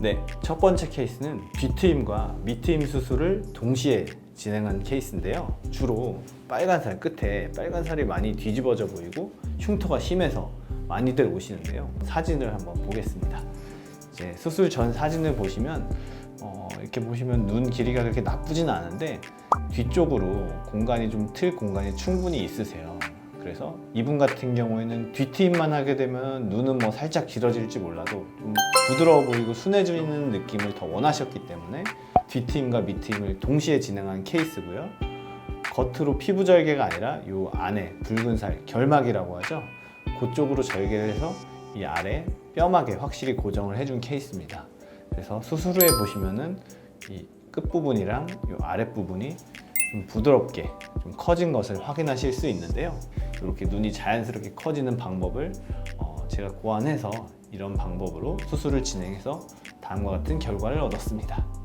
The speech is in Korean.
네, 첫 번째 케이스는 뒤트임과 밑트임 수술을 동시에 진행한 케이스인데요. 주로 빨간 살 끝에 빨간 살이 많이 뒤집어져 보이고 흉터가 심해서 많이들 오시는데요. 사진을 한번 보겠습니다. 이제 수술 전 사진을 보시면 어, 이렇게 보시면 눈 길이가 그렇게 나쁘진 않은데 뒤쪽으로 공간이 좀 틀 공간이 충분히 있으세요. 그래서 이분 같은 경우에는 뒤트임만 하게 되면 눈은 뭐 살짝 길어질지 몰라도 좀 부드러워 보이고 순해지는 느낌을 더 원하셨기 때문에 뒤트임과 밑트임을 동시에 진행한 케이스고요. 겉으로 피부 절개가 아니라 이 안에 붉은 살 결막이라고 하죠. 그쪽으로 절개를 해서 이 아래 뼈막에 확실히 고정을 해준 케이스입니다. 그래서 수술 후에 보시면은 이 끝부분이랑 이 아랫부분이 좀 부드럽게 좀 커진 것을 확인하실 수 있는데요. 이렇게 눈이 자연스럽게 커지는 방법을 어, 제가 고안해서 이런 방법으로 수술을 진행해서 다음과 같은 결과를 얻었습니다.